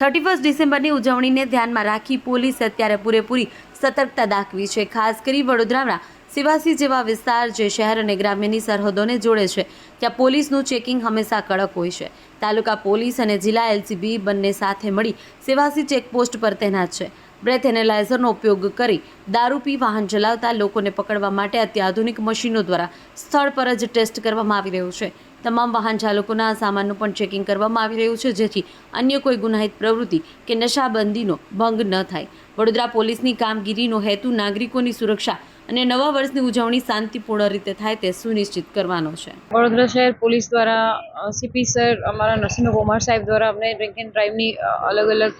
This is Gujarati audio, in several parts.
થર્ટી ફર્સ્ટ ડિસેમ્બરની ઉજવણીને ધ્યાનમાં રાખી પોલીસે અત્યારે પૂરેપૂરી સતર્કતા દાખવી છે. ખાસ કરી વડોદરાના સિવાસી જેવા વિસ્તાર જે શહેર અને ગ્રામ્યની સરહદોને જોડે છે, ત્યાં પોલીસનું ચેકિંગ હંમેશા કડક હોય છે. તાલુકા પોલીસ અને જિલ્લા એલસીબી બંને સાથે મળી સિવાસી ચેકપોસ્ટ પર તૈનાત છે. બ્રેથ એનેલાઇઝરનો ઉપયોગ કરી દારૂ પી, વાહન ચલાવતા લોકોને પકડવા માટે અત્યાધુનિક મશીનો દ્વારા સ્થળ પર જ ટેસ્ટ કરવામાં આવી રહ્યું છે. તમામ વાહન ચાલકોના સામાનનું પણ ચેકિંગ કરવામાં આવી રહ્યું છે, જેથી અન્ય કોઈ ગુનાહિત પ્રવૃત્તિ કે નશાબંધીનો ભંગ ન થાય. વડોદરા પોલીસની કામગીરીનો હેતુ નાગરિકોની સુરક્ષા અને નવા વર્ષની ઉજવણી શાંતિપૂર્ણ રીતે થાય તે સુનિશ્ચિત કરવાનો છે. વડોદરા શહેર પોલીસ દ્વારા સીપી સર અમારા નરસિંહ કુમાર સાહેબ દ્વારા અમને ડ્રિંક એન્ડ ડ્રાઈવની અલગ અલગ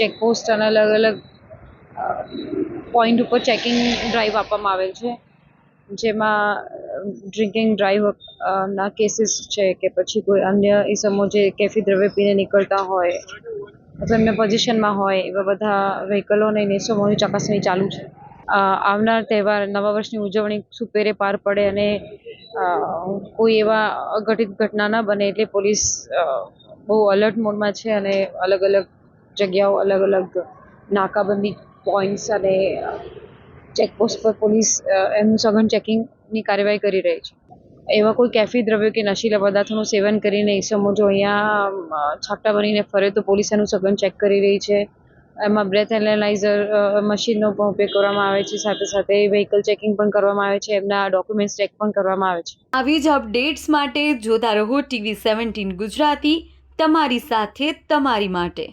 ચેકપોસ્ટ અને અલગ અલગ પોઈન્ટ ઉપર ચેકિંગ ડ્રાઈવ આપવામાં આવેલ છે. જેમાં ડ્રિંકિંગ ડ્રાઈવ ના કેસીસ છે કે પછી કોઈ અન્ય ઇસમો જે કેફી દ્રવ્ય પીને નીકળતા હોય, અથવા એમના પોઝિશનમાં હોય, એવા બધા વ્હીકલો અને ઇસમોની ચકાસણી ચાલુ છે. આવનાર તહેવાર, નવા વર્ષની ઉજવણી સુપેરે પાર પડે અને કોઈ એવા અઘટિત ઘટના ન બને એટલે પોલીસ બહુ અલર્ટ મોડમાં છે અને અલગ અલગ જગ્યાઓ, અલગ અલગ નાકાબંધી પોઈન્ટ્સ અને ચેકપોસ્ટ પર પોલીસ એમનું સઘન ચેકિંગની કાર્યવાહી કરી રહી છે. એવા કોઈ કેફી દ્રવ્યો કે નશીલા પદાર્થોનું સેવન કરીને ઈસમો જો અહીંયા છાપટા બનીને ફરે તો પોલીસ એનું સઘન ચેક કરી રહી છે. એમાં બ્રેથ એનાલાઇઝર મશીનનો પણ ઉપયોગ કરવામાં આવે છે. સાથે સાથે વ્હીકલ ચેકિંગ પણ કરવામાં આવે છે. એમના ડોક્યુમેન્ટ્સ ચેક પણ કરવામાં આવે છે. આવી જ અપડેટ્સ માટે જોતા રહો ટીવી સેવન્ટીન ગુજરાતી, તમારી સાથે, તમારી માટે.